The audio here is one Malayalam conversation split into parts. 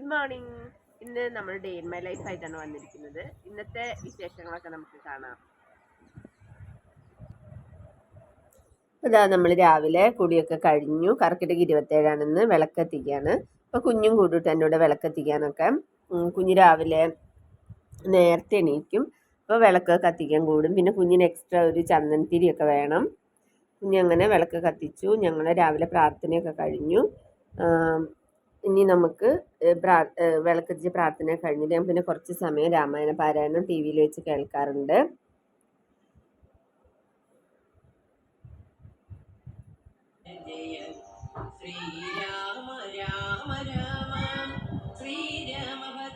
Good morning. ഇന്ന് നമ്മൾ ഡേ ഇൻ മൈ ലൈഫ് ആയിട്ടാണ് വന്നിരിക്കുന്നത്. ഇന്നത്തെ വിശേഷങ്ങളൊക്കെ നമുക്ക് കാണാം. ഇതാ നമ്മൾ രാവിലെ കുടിയൊക്കെ കഴിഞ്ഞു. കർക്കിടക ഇരുപത്തേഴാണെന്ന് വിളക്കെത്തിക്കുകയാണ്. അപ്പോൾ കുഞ്ഞും കൂടിയിട്ട് എന്നോട് വിളക്കെത്തിക്കാനൊക്കെ. കുഞ്ഞ് രാവിലെ നേരത്തെ എണീക്കും. അപ്പോൾ വിളക്ക് കത്തിക്കാൻ കൂടും. പിന്നെ കുഞ്ഞിന് എക്സ്ട്രാ ഒരു ചന്ദനത്തിരിയൊക്കെ വേണം. കുഞ്ഞങ്ങനെ വിളക്ക് കത്തിച്ചു. ഞങ്ങൾ രാവിലെ പ്രാർത്ഥനയൊക്കെ കഴിഞ്ഞു. ഇനി നമുക്ക് പ്രാ വിളക്കത്തിച്ച് പ്രാർത്ഥന കഴിഞ്ഞിട്ട് ഞാൻ പിന്നെ കുറച്ച് സമയം രാമായണ പാരായണം ടി വിയിൽ വെച്ച് കേൾക്കാറുണ്ട്. ശ്രീരാമ രാമ രാമ ശ്രീരാമഭദ്രാജയം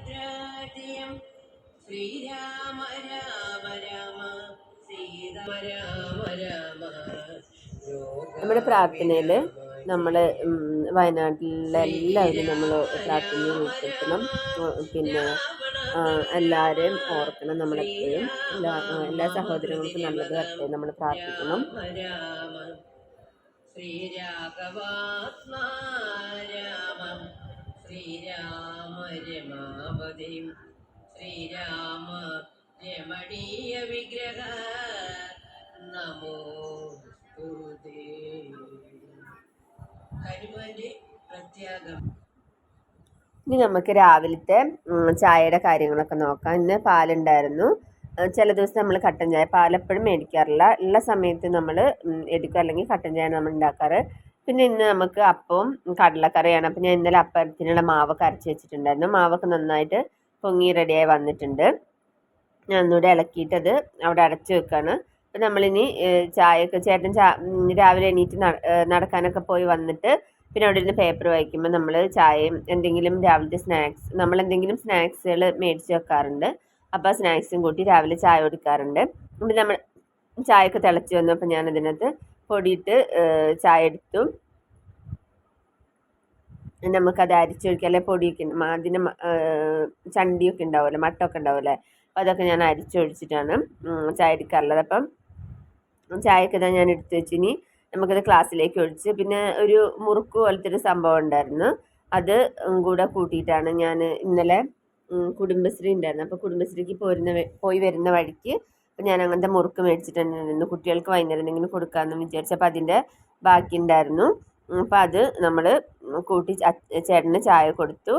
ശ്രീരാമ രാമ രാമ സീതാ രാമ രാമ നമ്മുടെ പ്രാർത്ഥനയിൽ നമ്മൾ വയനാട്ടിലെ എല്ലാവരും നമ്മൾ പ്രാർത്ഥനയിൽ ഉൾപ്പെടുത്തണം. പിന്നെ എല്ലാവരെയും ഓർക്കണം നമ്മളെപ്പോഴും. എല്ലാ എല്ലാ സഹോദരങ്ങൾക്കും നല്ലത് വരട്ടെ നമ്മൾ പ്രാർത്ഥിക്കണം. ശ്രീരാമ രമണീയ വിഗ്രഹ. നമോ ഇനി നമുക്ക് രാവിലത്തെ ചായയുടെ കാര്യങ്ങളൊക്കെ നോക്കാം. ഇന്ന് പാലുണ്ടായിരുന്നു. ചില ദിവസം നമ്മൾ കട്ടൻ ചായ പാലെപ്പോഴും മേടിക്കാറില്ല. ഉള്ള സമയത്ത് നമ്മൾ എടുക്കുക അല്ലെങ്കിൽ കട്ടൻ ചായ നമ്മൾ ഉണ്ടാക്കാറ്. പിന്നെ ഇന്ന് നമുക്ക് അപ്പവും കടലക്കറിയാണ്. അപ്പം ഞാൻ ഇന്നലെ അപ്പത്തിനുള്ള മാവൊക്കെ അരച്ച് വെച്ചിട്ടുണ്ടായിരുന്നു. മാവൊക്കെ നന്നായിട്ട് പൊങ്ങി റെഡിയായി വന്നിട്ടുണ്ട്. ഞാൻ ഒന്നുകൂടെ ഇളക്കിയിട്ടത് അവിടെ അടച്ചു വെക്കുകയാണ് അപ്പം നമ്മളിനി ചായയൊക്കെ ചേട്ടൻ ചാ രാവിലെ എണീറ്റ് നടക്കാനൊക്കെ പോയി വന്നിട്ട് പിന്നെ അവിടെ ഇരുന്ന് പേപ്പർ വായിക്കുമ്പോൾ നമ്മൾ ചായയും എന്തെങ്കിലും രാവിലത്തെ സ്നാക്സ് നമ്മൾ എന്തെങ്കിലും സ്നാക്സുകൾ മേടിച്ച് വെക്കാറുണ്ട്. അപ്പോൾ ആ സ്നാക്സും കൂട്ടി രാവിലെ ചായ കൊടുക്കാറുണ്ട്. അപ്പം നമ്മൾ ചായയൊക്കെ തിളച്ച് വന്നു അപ്പം ഞാൻ അതിനകത്ത് പൊടിയിട്ട് ചായ എടുത്തു. നമുക്കത് അരിച്ചൊഴിക്കുക അല്ലെങ്കിൽ പൊടിയൊക്കെ അതിന് ചണ്ടിയൊക്കെ ഉണ്ടാവുമല്ലോ മട്ടൊക്കെ ഉണ്ടാവുമല്ലേ? അപ്പോൾ അതൊക്കെ ഞാൻ അരിച്ചൊഴിച്ചിട്ടാണ് ചായ എടുക്കാറുള്ളത് അപ്പം ചായയൊക്കെ ഇതാ ഞാൻ എടുത്തു വെച്ചിനി. നമുക്കത് ക്ലാസ്സിലേക്ക് ഒഴിച്ച് പിന്നെ ഒരു മുറുക്ക് പോലത്തെ ഒരു സംഭവം ഉണ്ടായിരുന്നു. അത് കൂടെ കൂട്ടിയിട്ടാണ് ഞാൻ ഇന്നലെ കുടുംബശ്രീ ഉണ്ടായിരുന്നു. അപ്പോൾ കുടുംബശ്രീക്ക് പോരുന്ന പോയി വരുന്ന വഴിക്ക് അപ്പോൾ ഞാൻ അങ്ങനത്തെ മുറുക്ക് മേടിച്ചിട്ടുണ്ടായിരുന്നു കുട്ടികൾക്ക് വൈകുന്നേരം എന്തെങ്കിലും കൊടുക്കാമെന്ന് വിചാരിച്ചു വിചാരിച്ചപ്പോൾ അതിന്റെ ബാക്കി ഉണ്ടായിരുന്നു. അപ്പോൾ അത് നമ്മൾ കൂട്ടി ചേട്ടന് ചായ കൊടുത്തു.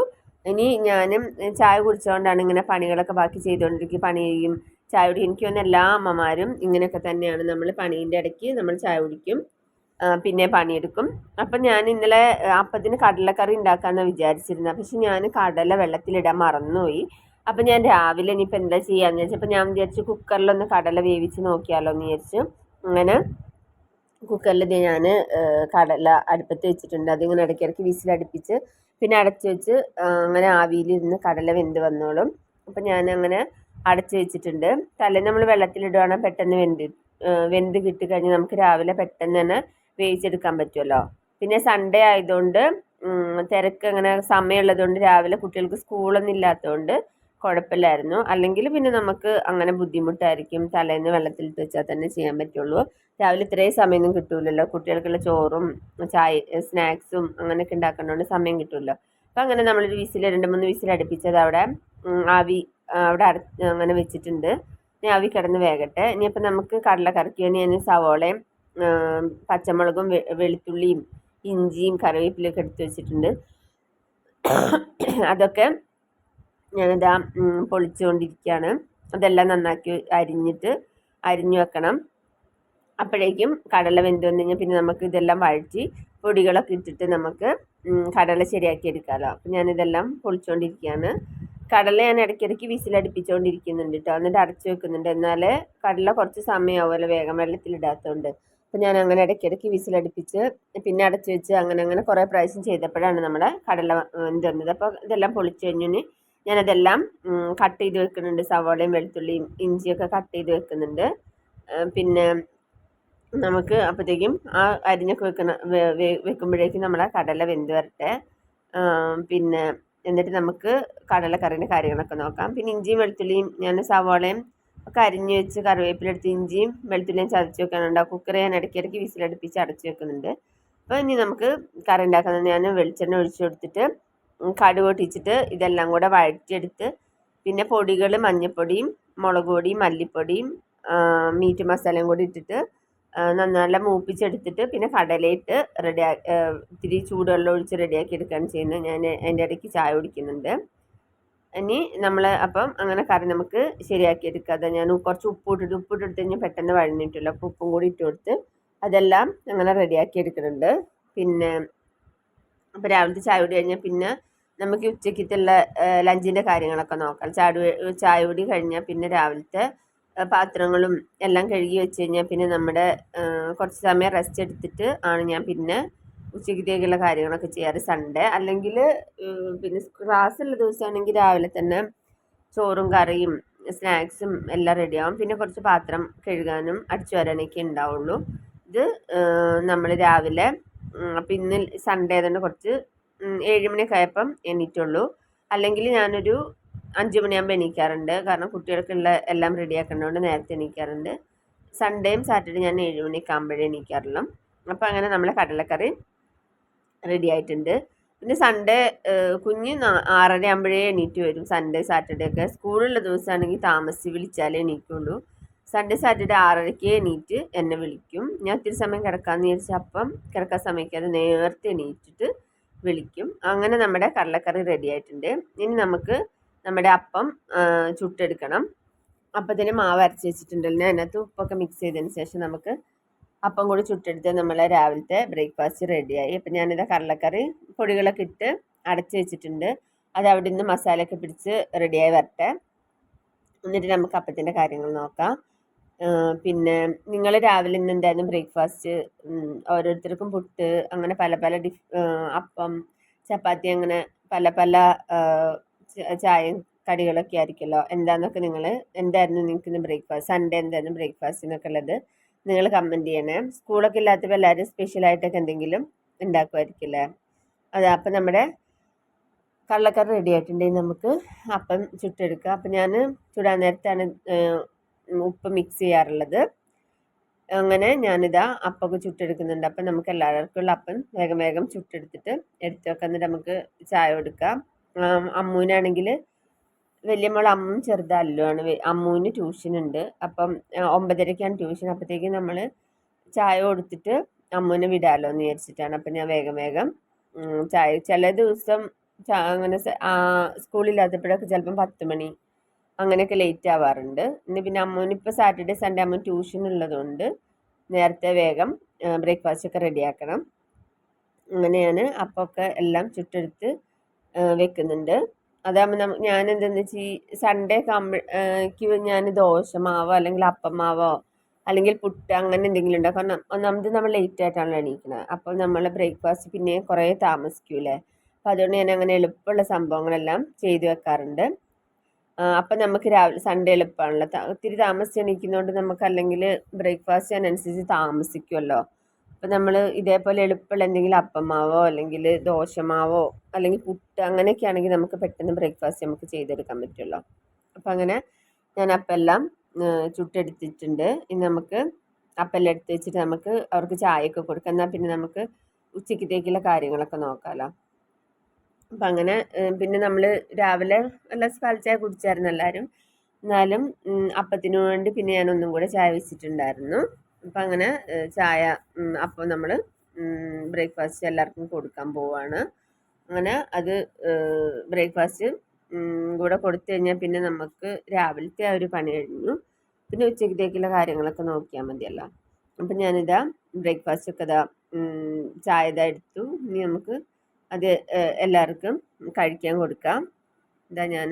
ഇനി ഞാനും ചായ കുടിച്ചുകൊണ്ടാണ് ഇങ്ങനെ പണികളൊക്കെ ബാക്കി ചെയ്തുകൊണ്ടിരിക്കും പണി ചെയ്യും ചായ കുടിക്കും എനിക്ക് തോന്നുന്നു എല്ലാ അമ്മമാരും ഇങ്ങനെയൊക്കെ തന്നെയാണ്. നമ്മൾ പണീന്റെ ഇടയ്ക്ക് നമ്മൾ ചായ കുടിക്കും പിന്നെ പണിയെടുക്കും. അപ്പം ഞാൻ ഇന്നലെ അപ്പത്തിന് കടലക്കറി ഉണ്ടാക്കാമെന്നാണ് വിചാരിച്ചിരുന്നത് പക്ഷെ ഞാൻ കടല വെള്ളത്തിലിടാൻ മറന്നുപോയി. അപ്പം ഞാൻ രാവിലെ ഇനിയിപ്പോൾ എന്താ ചെയ്യാമെന്ന് വെച്ചപ്പോൾ ഞാൻ വിചാരിച്ചു കുക്കറിലൊന്ന് കടല വേവിച്ച് നോക്കിയാലോ എന്ന് വിചാരിച്ചു. അങ്ങനെ കുക്കറിൽ ഞാൻ കടല അടുപ്പത്ത് വെച്ചിട്ടുണ്ട്. അതിങ്ങനെ ഇടയ്ക്കിടയ്ക്ക് വിസിലടുപ്പിച്ച് പിന്നെ അടച്ചു വെച്ച് അങ്ങനെ ആവിയിലിരുന്ന് കടല വെന്ത് വന്നോളും. അപ്പം ഞാൻ അങ്ങനെ അടച്ച് വെച്ചിട്ടുണ്ട്. തലേന്ന് നമ്മൾ വെള്ളത്തിലിടുകയാണെങ്കിൽ പെട്ടെന്ന് വെന്ത് വെന്ത് കിട്ടിക്കഴിഞ്ഞാൽ നമുക്ക് രാവിലെ പെട്ടെന്ന് തന്നെ വേവിച്ചെടുക്കാൻ പറ്റുമല്ലോ പിന്നെ സൺഡേ ആയതുകൊണ്ട് തിരക്ക് അങ്ങനെ സമയമുള്ളതുകൊണ്ട് രാവിലെ കുട്ടികൾക്ക് സ്കൂളൊന്നും ഇല്ലാത്തതുകൊണ്ട് കുഴപ്പമില്ലായിരുന്നു. അല്ലെങ്കിൽ പിന്നെ നമുക്ക് അങ്ങനെ ബുദ്ധിമുട്ടായിരിക്കും തലേന്ന് വെള്ളത്തിലിട്ട് വെച്ചാൽ തന്നെ ചെയ്യാൻ പറ്റുള്ളൂ. രാവിലെ ഇത്രയും സമയമൊന്നും കിട്ടൂലല്ലോ. കുട്ടികൾക്കുള്ള ചോറും ചായ സ്നാക്സും അങ്ങനെയൊക്കെ ഉണ്ടാക്കേണ്ടതുകൊണ്ട് സമയം കിട്ടുമല്ലോ അപ്പം അങ്ങനെ നമ്മളൊരു വിസിൽ രണ്ട് മൂന്ന് വിസിൽ അടുപ്പിച്ചത് അവിടെ ആവി അവിടെ അട അങ്ങനെ വെച്ചിട്ടുണ്ട്. ഇനി അവി കിടന്ന് വേകട്ടെ. ഇനിയിപ്പോൾ നമുക്ക് കടല കറക്കി വേണ്ടി ഞാൻ സവോളയും പച്ചമുളകും വെളുത്തുള്ളിയും ഇഞ്ചിയും കറിവേപ്പിലൊക്കെ എടുത്ത് വെച്ചിട്ടുണ്ട്. അതൊക്കെ ഞാനിതാ പൊളിച്ചുകൊണ്ടിരിക്കുകയാണ്. അതെല്ലാം നന്നാക്കി അരിഞ്ഞിട്ട് അരിഞ്ഞു വെക്കണം. അപ്പോഴേക്കും കടല വെന്ത് വന്നു കഴിഞ്ഞാൽ പിന്നെ നമുക്ക് ഇതെല്ലാം വഴറ്റി പൊടികളൊക്കെ ഇട്ടിട്ട് നമുക്ക് കടല ശരിയാക്കി എടുക്കാമല്ലോ അപ്പം ഞാനിതെല്ലാം പൊളിച്ചുകൊണ്ടിരിക്കുകയാണ്. കടല ഞാൻ ഇടയ്ക്കിടയ്ക്ക് വിസിലടിപ്പിച്ചുകൊണ്ടിരിക്കുന്നുണ്ട് കേട്ടോ എന്നിട്ട് അടച്ചു വെക്കുന്നുണ്ട്. എന്നാൽ കടല കുറച്ച് സമയമാവുമല്ലോ വേഗം വെള്ളത്തിലിടാത്തതുകൊണ്ട് അപ്പം ഞാൻ അങ്ങനെ ഇടയ്ക്കിടയ്ക്ക് വിസിലടിപ്പിച്ച് പിന്നെ അടച്ചു വെച്ച് അങ്ങനെ അങ്ങനെ കുറേ പ്രാവശ്യം ചെയ്തപ്പോഴാണ് നമ്മുടെ കടല എന്തുന്നത് അപ്പോൾ ഇതെല്ലാം പൊളിച്ചു കഴിഞ്ഞു ഞാനതെല്ലാം കട്ട് ചെയ്ത് വെക്കുന്നുണ്ട്. സവോളയും വെളുത്തുള്ളിയും ഇഞ്ചിയൊക്കെ കട്ട് ചെയ്ത് വെക്കുന്നുണ്ട്. പിന്നെ നമുക്ക് അപ്പോഴത്തേക്കും ആ അരിഞ്ഞൊക്കെ വെക്കുന്ന വെക്കുമ്പോഴേക്കും നമ്മളെ കടല വെന്ത് വരട്ടെ. പിന്നെ എന്നിട്ട് നമുക്ക് കടലക്കറിന്റെ കാര്യങ്ങളൊക്കെ നോക്കാം. പിന്നെ ഇഞ്ചിയും വെളുത്തുള്ളിയും ഞാൻ സവാളയും ഒക്കെ അരിഞ്ഞ് വെച്ച് കറിവേപ്പിലെടുത്ത് ഇഞ്ചിയും വെളുത്തുള്ളിയും ചതച്ച് വെക്കാനുണ്ട്. ആ കുക്കർ ഞാൻ ഇടയ്ക്കിടയ്ക്ക് വിസിലടുപ്പിച്ച് അടച്ച് വെക്കുന്നുണ്ട്. അപ്പോൾ ഇനി നമുക്ക് കറി ഉണ്ടാക്കുന്നത് ഞാൻ വെളിച്ചെണ്ണ ഒഴിച്ചു കൊടുത്തിട്ട് കടുക് പൊട്ടിച്ചിട്ട് ഇതെല്ലാം കൂടെ വഴറ്റിയെടുത്ത് പിന്നെ പൊടികൾ മഞ്ഞൾപ്പൊടിയും മുളക് പൊടിയും മല്ലിപ്പൊടിയും മീറ്റ് മസാലയും കൂടി ഇട്ടിട്ട് നന്നായി മൂപ്പിച്ചെടുത്തിട്ട് പിന്നെ കടലയിട്ട് റെഡി ഇത്തിരി ചൂടുവെള്ളം ഒഴിച്ച് റെഡിയാക്കി എടുക്കുകയാണ് ചെയ്യുന്നത് ഞാൻ അതിന്റെ ഇടയ്ക്ക് ചായ കുടിക്കുന്നുണ്ട്. ഇനി നമ്മൾ അപ്പം അങ്ങനെ കറി നമുക്ക് ശരിയാക്കി എടുക്കുക അത് ഞാൻ കുറച്ച് ഉപ്പ് ഇട്ടിട്ട് ഉപ്പ് ഇട്ടെടുത്ത് കഴിഞ്ഞാൽ പെട്ടെന്ന് വഴഞ്ഞിട്ടില്ല അപ്പോൾ ഉപ്പും കൂടി ഇട്ട് കൊടുത്ത് അതെല്ലാം അങ്ങനെ റെഡിയാക്കി എടുക്കുന്നുണ്ട്. പിന്നെ അപ്പോൾ രാവിലത്തെ ചായ കുടി കഴിഞ്ഞാൽ പിന്നെ നമുക്ക് ഉച്ചയ്ക്കത്തുള്ള ലഞ്ചിന്റെ കാര്യങ്ങളൊക്കെ നോക്കാം. ചായ ചായ കുടി കഴിഞ്ഞാൽ പിന്നെ രാവിലത്തെ പാത്രങ്ങളും എല്ലാം കഴുകി വെച്ച് കഴിഞ്ഞാൽ പിന്നെ നമ്മുടെ കുറച്ച് സമയം റെസ്റ്റ് എടുത്തിട്ട് ആണ് ഞാൻ പിന്നെ ഉച്ചക്കത്തേക്കുള്ള കാര്യങ്ങളൊക്കെ ചെയ്യാറ്. സൺഡേ അല്ലെങ്കിൽ പിന്നെ ക്ലാസ്സുള്ള ദിവസമാണെങ്കിൽ രാവിലെ തന്നെ ചോറും കറിയും സ്നാക്സും എല്ലാം റെഡിയാവും പിന്നെ കുറച്ച് പാത്രം കഴുകാനും അടിച്ചു വരാനൊക്കെ ഉണ്ടാവുള്ളൂ. ഇത് നമ്മൾ രാവിലെ പിന്നെ സൺഡേ തന്നെ കുറച്ച് ഏഴ് മണിയൊക്കെ ആയപ്പം എണീറ്റുള്ളൂ. അല്ലെങ്കിൽ ഞാനൊരു അഞ്ച് മണിയാകുമ്പോൾ എണീക്കാറുണ്ട്. കാരണം കുട്ടികൾക്കുള്ള എല്ലാം റെഡി റെഡിയാക്കേണ്ടതുകൊണ്ട് നേരത്തെ എണീക്കാറുണ്ട്. സൺഡേയും സാറ്റർഡേ ഞാൻ ഏഴ് മണിയൊക്കെ ആകുമ്പോഴേ എണീക്കാറുള്ളൂ. അപ്പോൾ അങ്ങനെ നമ്മളെ കടലക്കറി റെഡി ആയിട്ടുണ്ട്. പിന്നെ സൺഡേ കുഞ്ഞ് ആറര ആകുമ്പോഴേ എണീറ്റ് വരും. സൺഡേ സാറ്റർഡേ ഒക്കെ. സ്കൂളുള്ള ദിവസമാണെങ്കിൽ താമസിച്ച് വിളിച്ചാലേ എണീക്കുള്ളൂ. സൺഡേ സാറ്റർഡേ ആറരയ്ക്ക് എണീറ്റ് എന്നെ വിളിക്കും. ഞാൻ ഒത്തിരി സമയം കിടക്കാമെന്ന് വിചാരിച്ചാൽ അപ്പം കിടക്കാൻ സമയക്കാതെ നേരത്തെ എണീറ്റിട്ട് വിളിക്കും. അങ്ങനെ നമ്മുടെ കടലക്കറി റെഡി ആയിട്ടുണ്ട്. ഇനി നമുക്ക് നമ്മുടെ അപ്പം ചുട്ടെടുക്കണം. അപ്പത്തിന് മാവ് അരച്ച് വെച്ചിട്ടുണ്ടല്ലോ അതിനകത്ത് ഉപ്പൊക്കെ മിക്സ് ചെയ്തതിന് ശേഷം നമുക്ക് അപ്പം കൂടി ചുട്ടെടുത്ത് നമ്മളെ രാവിലത്തെ ബ്രേക്ക്ഫാസ്റ്റ് റെഡിയായി അപ്പം ഞാനിത് കടലക്കറി പൊടികളൊക്കെ ഇട്ട് അടച്ച് വെച്ചിട്ടുണ്ട്. അത് അവിടെ നിന്ന് മസാലയൊക്കെ പിടിച്ച് റെഡിയായി വരട്ടെ. എന്നിട്ട് നമുക്ക് അപ്പത്തിന്റെ കാര്യങ്ങൾ നോക്കാം. പിന്നെ നിങ്ങൾ രാവിലെ ഇന്ന് എന്തായാലും ബ്രേക്ക്ഫാസ്റ്റ് ഓരോരുത്തർക്കും പുട്ട് അങ്ങനെ പല പല ഡിഫ് അപ്പം ചപ്പാത്തി അങ്ങനെ പല പല ചായയും കടികളൊക്കെ ആയിരിക്കുമല്ലോ. എന്താന്നൊക്കെ നിങ്ങൾ എന്തായിരുന്നു നിങ്ങൾക്ക് ഇന്ന് ബ്രേക്ക്ഫാസ്റ്റ് സൺഡേ എന്തായിരുന്നു ബ്രേക്ക്ഫാസ്റ്റ് എന്നൊക്കെ ഉള്ളത് നിങ്ങൾ കമന്റ് ചെയ്യണേ. സ്കൂളൊക്കെ ഇല്ലാത്തപ്പോൾ എല്ലാവരും സ്പെഷ്യലായിട്ടൊക്കെ എന്തെങ്കിലും ഉണ്ടാക്കുമായിരിക്കില്ലേ അതെ അപ്പം നമ്മുടെ കള്ളക്കറി റെഡി ആയിട്ടുണ്ടെങ്കിൽ നമുക്ക് അപ്പം ചുട്ടെടുക്കുക അപ്പം ഞാൻ ചുടാൻ നേരത്താണ് ഉപ്പ് മിക്സ് ചെയ്യാറുള്ളത്. അങ്ങനെ ഞാനിതാ അപ്പമൊക്കെ ചുട്ടെടുക്കുന്നുണ്ട്. അപ്പം നമുക്ക് എല്ലാവർക്കും ഉള്ള അപ്പം വേഗം വേഗം ചുട്ടെടുത്തിട്ട് എടുത്ത് വെക്കാൻ നമുക്ക് ചായ കൊടുക്കാം. അമ്മൂനാണെങ്കിൽ വലിയ മോൾ അമ്മും ചെറുതല്ലോ ആണ് അമ്മുവിന് ട്യൂഷൻ ഉണ്ട് അപ്പം ഒമ്പതരയ്ക്കാണ് ട്യൂഷൻ. അപ്പോഴത്തേക്കും നമ്മൾ ചായ കൊടുത്തിട്ട് അമ്മുവിനെ വിടാമല്ലോ എന്ന് വിചാരിച്ചിട്ടാണ്. അപ്പം ഞാൻ വേഗം വേഗം ചായ ചില ദിവസം അങ്ങനെ സ്കൂളില്ലാത്തപ്പോഴൊക്കെ ചിലപ്പം പത്ത് മണി അങ്ങനെയൊക്കെ ലേറ്റ് ആവാറുണ്ട്. ഇന്ന് പിന്നെ അമ്മുവിനിപ്പോൾ സാറ്റർഡേ സൺഡേ അമ്മ ട്യൂഷൻ ഉള്ളതുകൊണ്ട് നേരത്തെ വേഗം ബ്രേക്ക്ഫാസ്റ്റ് ഒക്കെ റെഡിയാക്കണം. അങ്ങനെയാണ് അപ്പമൊക്കെ എല്ലാം ചുട്ടെടുത്ത് വെക്കുന്നുണ്ട്. അതാകുമ്പോൾ നമുക്ക് ഞാൻ എന്താണെന്ന് വെച്ചാൽ ഈ സൺഡേ ആകുമ്പോഴേക്ക് ഞാൻ ദോശ മാവോ അല്ലെങ്കിൽ അപ്പമാവോ അല്ലെങ്കിൽ പുട്ട് അങ്ങനെ എന്തെങ്കിലും ഉണ്ടാക്കും കാരണം ഒന്നാമത് നമ്മൾ ലേറ്റ് ആയിട്ടാണല്ലോ എണീക്കുന്നത് അപ്പോൾ നമ്മളെ ബ്രേക്ക്ഫാസ്റ്റ് പിന്നെ കുറേ താമസിക്കൂലേ. അപ്പോൾ അതുകൊണ്ട് ഞാൻ അങ്ങനെ എളുപ്പമുള്ള സംഭവങ്ങളെല്ലാം ചെയ്തു വെക്കാറുണ്ട്. അപ്പം നമുക്ക് രാവിലെ സൺഡേ എളുപ്പമാണല്ലോ ഒത്തിരി താമസിച്ച് എണീക്കുന്നതുകൊണ്ട് നമുക്ക് അല്ലെങ്കിൽ ബ്രേക്ക്ഫാസ്റ്റ് അതിനനുസരിച്ച് താമസിക്കുമല്ലോ അപ്പം നമ്മൾ ഇതേപോലെ എളുപ്പമുള്ള എന്തെങ്കിലും അപ്പമാവോ അല്ലെങ്കിൽ ദോശമാവോ അല്ലെങ്കിൽ പുട്ട് അങ്ങനെയൊക്കെ ആണെങ്കിൽ നമുക്ക് പെട്ടെന്ന് ബ്രേക്ക്ഫാസ്റ്റ് നമുക്ക് ചെയ്തെടുക്കാൻ പറ്റുമല്ലോ അപ്പം അങ്ങനെ ഞാൻ അപ്പെല്ലാം ചുട്ടെടുത്തിട്ടുണ്ട്. ഇനി നമുക്ക് അപ്പെല്ലാം എടുത്ത് വെച്ചിട്ട് നമുക്ക് അവർക്ക് ചായയൊക്കെ കൊടുക്കാം. എന്നാൽ പിന്നെ നമുക്ക് ഉച്ചക്കത്തേക്കുള്ള കാര്യങ്ങളൊക്കെ നോക്കാമല്ലോ അപ്പം അങ്ങനെ പിന്നെ നമ്മൾ രാവിലെ നല്ല പാൽച്ചായ ചായ കുടിച്ചായിരുന്നു എല്ലാവരും. എന്നാലും അപ്പത്തിനു വേണ്ടി പിന്നെ ഞാൻ ഒന്നും കൂടെ ചായ വെച്ചിട്ടുണ്ടായിരുന്നു. അപ്പം അങ്ങനെ ചായ അപ്പം നമ്മൾ ബ്രേക്ക്ഫാസ്റ്റ് എല്ലാവർക്കും കൊടുക്കാൻ പോവാണ്. അങ്ങനെ അത് ബ്രേക്ക്ഫാസ്റ്റ് കൂടെ കൊടുത്തു കഴിഞ്ഞാൽ പിന്നെ നമുക്ക് രാവിലത്തെ ആ ഒരു പണി കഴിഞ്ഞു. പിന്നെ ഉച്ചക്കത്തേക്കുള്ള കാര്യങ്ങളൊക്കെ നോക്കിയാൽ മതിയല്ലോ. അപ്പം ഞാനിതാ ബ്രേക്ക്ഫാസ്റ്റ് ഒക്കെ ഇതാ ചായ ഇതാ എടുത്തു. ഇനി നമുക്ക് അത് എല്ലാവർക്കും കഴിക്കാൻ കൊടുക്കാം. ഇതാ ഞാൻ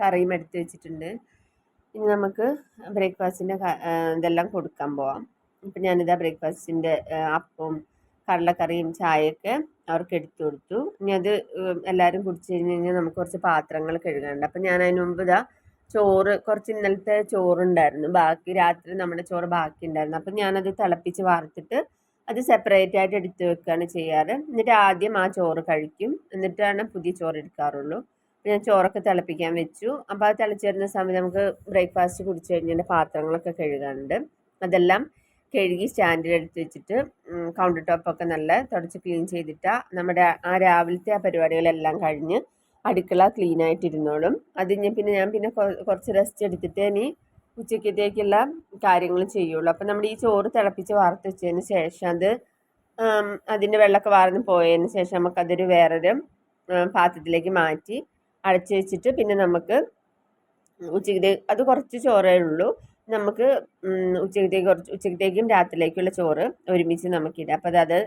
കറിയും എടുത്ത് വെച്ചിട്ടുണ്ട്. ഇനി നമുക്ക് ബ്രേക്ക്ഫാസ്റ്റിന്റെ ഇതെല്ലാം കൊടുക്കാൻ പോവാം. ഇപ്പം ഞാനിതാ ബ്രേക്ക്ഫാസ്റ്റിന്റെ അപ്പവും കടലക്കറിയും ചായയൊക്കെ അവർക്ക് എടുത്തു കൊടുത്തു. ഇനി അത് എല്ലാവരും കുടിച്ച് കഴിഞ്ഞ് കഴിഞ്ഞാൽ നമുക്ക് കുറച്ച് പാത്രങ്ങൾ കഴുകാനുണ്ട്. അപ്പം ഞാൻ അതിന് മുമ്പ് ഇതാ ചോറ് കുറച്ച് ഇന്നലത്തെ ചോറുണ്ടായിരുന്നു. ബാക്കി രാത്രി നമ്മുടെ ചോറ് ബാക്കി ഉണ്ടായിരുന്നു അപ്പം ഞാനത് തിളപ്പിച്ച് വാർത്തിട്ട് അത് സെപ്പറേറ്റ് ആയിട്ട് എടുത്ത് വെക്കുകയാണ് ചെയ്യാറ്. എന്നിട്ട് ആദ്യം ആ ചോറ് കഴിക്കും. എന്നിട്ടാണ് പുതിയ ചോറ് എടുക്കാറുള്ളൂ. ഞാൻ ചോറൊക്കെ തിളപ്പിക്കാൻ വെച്ചു. അപ്പോൾ അത് തിളച്ച് വരുന്ന സമയത്ത് നമുക്ക് ബ്രേക്ക്ഫാസ്റ്റ് കുടിച്ച് കഴിഞ്ഞാൽ പാത്രങ്ങളൊക്കെ കഴുകാനുണ്ട്. അതെല്ലാം കഴുകി സ്റ്റാൻഡിൽ എടുത്ത് വെച്ചിട്ട് കൗണ്ടർ ടോപ്പൊക്കെ നല്ല തുടച്ച് ക്ലീൻ ചെയ്തിട്ടാൽ നമ്മുടെ ആ രാവിലത്തെ ആ പരിപാടികളെല്ലാം കഴിഞ്ഞ് അടുക്കള ക്ലീൻ ആയിട്ടിരുന്നോളും. അത് ഞാൻ പിന്നെ ഞാൻ പിന്നെ കുറച്ച് റെസ്റ്റ് എടുത്തിട്ട് ഇനി ഉച്ചക്കത്തേക്കുള്ള കാര്യങ്ങൾ ചെയ്യുള്ളൂ. അപ്പം നമ്മൾ ഈ ചോറ് തിളപ്പിച്ച് വാർത്ത് വെച്ചതിന് ശേഷം അത് അതിന്റെ വെള്ളമൊക്കെ വാർന്ന് പോയതിന് ശേഷം നമുക്കതൊരു വേറൊരു പാത്രത്തിലേക്ക് മാറ്റി അടച്ചു വെച്ചിട്ട് പിന്നെ നമുക്ക് ഉച്ചയ്ക്ക് അത് കുറച്ച് ചോറേ ഉള്ളൂ. നമുക്ക് ഉച്ചക്കത്തേക്ക് കുറച്ച് ഉച്ചക്കത്തേക്കും രാത്രിയിലേക്കുള്ള ചോറ് ഒരുമിച്ച് നമുക്കിടാം അപ്പോൾ അത്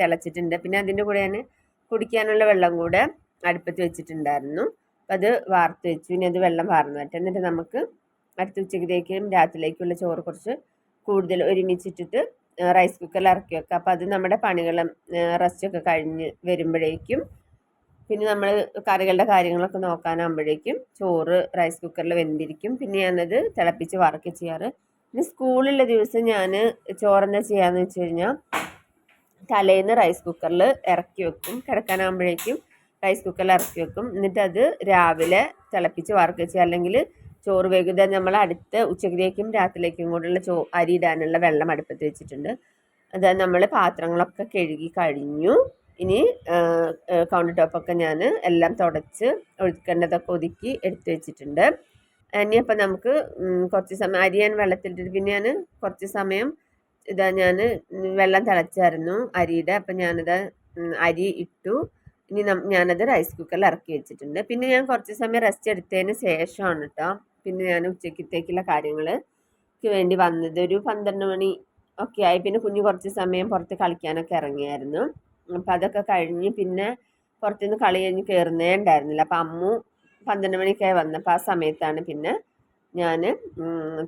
തിളച്ചിട്ടുണ്ട്. പിന്നെ അതിന്റെ കൂടെ ഞാൻ കുടിക്കാനുള്ള വെള്ളം കൂടെ അടുപ്പത്ത് വെച്ചിട്ടുണ്ടായിരുന്നു. അപ്പോൾ അത് വാർത്ത് വെച്ചു. ഇനി അത് വെള്ളം വാർന്നു വരട്ടെ. എന്നിട്ട് നമുക്ക് അടുത്ത ഉച്ചക്കത്തേക്കും രാത്രിയിലേക്കുള്ള ചോറ് കുറച്ച് കൂടുതൽ ഒരുമിച്ചിട്ടിട്ട് റൈസ് കുക്കറിൽ ഇറക്കി വെക്കുക അപ്പോൾ അത് നമ്മുടെ പണികളും റെസ്റ്റൊക്കെ കഴിഞ്ഞ് വരുമ്പോഴേക്കും പിന്നെ നമ്മൾ കറികളുടെ കാര്യങ്ങളൊക്കെ നോക്കാനാകുമ്പോഴേക്കും ചോറ് റൈസ് കുക്കറിൽ വെന്തിരിക്കും. പിന്നെ ഞാനത് തിളപ്പിച്ച് വറക്കി ചെയ്യാറ്. പിന്നെ സ്കൂളിലെ ദിവസം ഞാൻ ചോറെന്താ ചെയ്യാന്ന് വെച്ച് കഴിഞ്ഞാൽ തലേന്ന് റൈസ് കുക്കറിൽ ഇറക്കി വെക്കും. കിടക്കാനാകുമ്പോഴേക്കും റൈസ് കുക്കറിൽ ഇറക്കി വെക്കും. എന്നിട്ട് അത് രാവിലെ തിളപ്പിച്ച് വറക്കുക അല്ലെങ്കിൽ ചോറ് വേഗത നമ്മൾ അടുത്ത ഉച്ചക്കിലേക്കും രാത്രിയിലേക്കും കൂടെയുള്ള ചോ അരി ഇടാനുള്ള വെള്ളം അടുപ്പത്ത് വെച്ചിട്ടുണ്ട്. അത് നമ്മൾ പാത്രങ്ങളൊക്കെ കഴുകി കഴിഞ്ഞു. ഇനി കൗണ്ടർ ടോപ്പൊക്കെ ഞാൻ എല്ലാം തുടച്ച് ഒഴുക്കേണ്ടതൊക്കെ ഒതുക്കി എടുത്തു വെച്ചിട്ടുണ്ട്. ഇനി അപ്പം നമുക്ക് കുറച്ച് സമയം അരി ഞാൻ വെള്ളത്തിലിട്ടിട്ട് പിന്നെ ഞാൻ കുറച്ച് സമയം ഇതാ ഞാൻ വെള്ളം തിളച്ചായിരുന്നു അരിയുടെ. അപ്പം ഞാനത് അരി ഇട്ടു. ഇനി ഞാനത് റൈസ് കുക്കറിൽ ഇറക്കി വെച്ചിട്ടുണ്ട്. പിന്നെ ഞാൻ കുറച്ച് സമയം റെസ്റ്റ് എടുത്തതിന് ശേഷമാണ് കേട്ടോ പിന്നെ ഞാൻ ഉച്ചക്കത്തേക്കുള്ള കാര്യങ്ങൾക്ക് വേണ്ടി വന്നത്. ഒരു പന്ത്രണ്ട് മണി ഒക്കെ ആയി. പിന്നെ കുഞ്ഞ് കുറച്ച് സമയം പുറത്ത് കളിക്കാനൊക്കെ ഇറങ്ങിയായിരുന്നു. അപ്പം അതൊക്കെ കഴിഞ്ഞ് പിന്നെ പുറത്തുനിന്ന് കളി കഴിഞ്ഞ് കയറുന്നേ ഉണ്ടായിരുന്നില്ല. അപ്പം അമ്മു പന്ത്രണ്ട് മണിക്കായി വന്നപ്പോൾ ആ സമയത്താണ് പിന്നെ ഞാൻ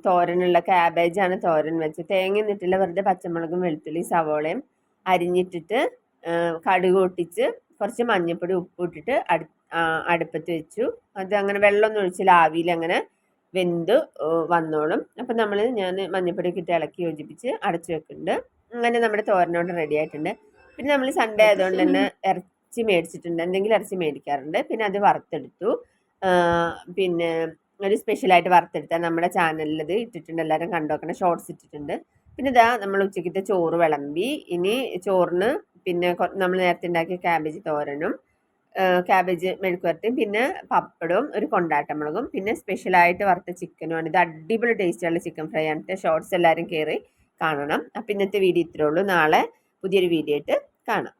തോരനുള്ള ക്യാബേജാണ് തോരൻ വെച്ച് തേങ്ങ നിട്ടില്ല വെറുതെ പച്ചമുളകും വെളുത്തുള്ളി സവോളയും അരിഞ്ഞിട്ടിട്ട് കടുക് ഒട്ടിച്ച് കുറച്ച് മഞ്ഞൾപ്പൊടി ഉപ്പ് ഇട്ടിട്ട് അടു അടുപ്പത്ത് വെച്ചു. അത് അങ്ങനെ വെള്ളമൊന്നും ഒഴിച്ചില്ല ആവിയിൽ അങ്ങനെ വെന്ത് വന്നോളും. അപ്പം നമ്മൾ ഞാൻ മഞ്ഞൾപ്പൊടിയൊക്കെ ഇട്ട് ഇളക്കി യോജിപ്പിച്ച് അടച്ചു വെക്കുന്നുണ്ട്. അങ്ങനെ നമ്മുടെ തോരനോട് റെഡി ആയിട്ടുണ്ട്. പിന്നെ നമ്മൾ സൺഡേ ആയതുകൊണ്ട് തന്നെ ഇറച്ചി മേടിച്ചിട്ടുണ്ട്. എന്തെങ്കിലും ഇറച്ചി മേടിക്കാറുണ്ട്. പിന്നെ അത് വറുത്തെടുത്തു. പിന്നെ ഒരു സ്പെഷ്യലായിട്ട് വറുത്തെടുത്താൽ നമ്മുടെ ചാനലിൽ ഇത് ഇട്ടിട്ടുണ്ട്. എല്ലാവരും കണ്ടു ഷോർട്സ് ഇട്ടിട്ടുണ്ട്. പിന്നെ ഇതാ നമ്മൾ ഉച്ചയ്ക്കത്തെ ചോറ് വിളമ്പി. ഇനി ചോറിന് പിന്നെ നമ്മൾ നേരത്തെ ഉണ്ടാക്കിയ ക്യാബേജ് തോരനും ക്യാബേജ് മെഴുക്കുവരട്ടിയും പിന്നെ പപ്പടവും ഒരു കൊണ്ടാട്ടമുളകും പിന്നെ സ്പെഷ്യലായിട്ട് വറുത്ത ചിക്കനുമാണ് ഇത് അടിപൊളി ടേസ്റ്റുള്ള ചിക്കൻ ഫ്രൈ ആണ്. ഷോർട്സ് എല്ലാവരും കയറി കാണണം. അപ്പം ഇന്നത്തെ വീഡിയോ ഇത്രേ ഉള്ളൂ. നാളെ പുതിയൊരു വീഡിയോ ആയിട്ട് കാണാം.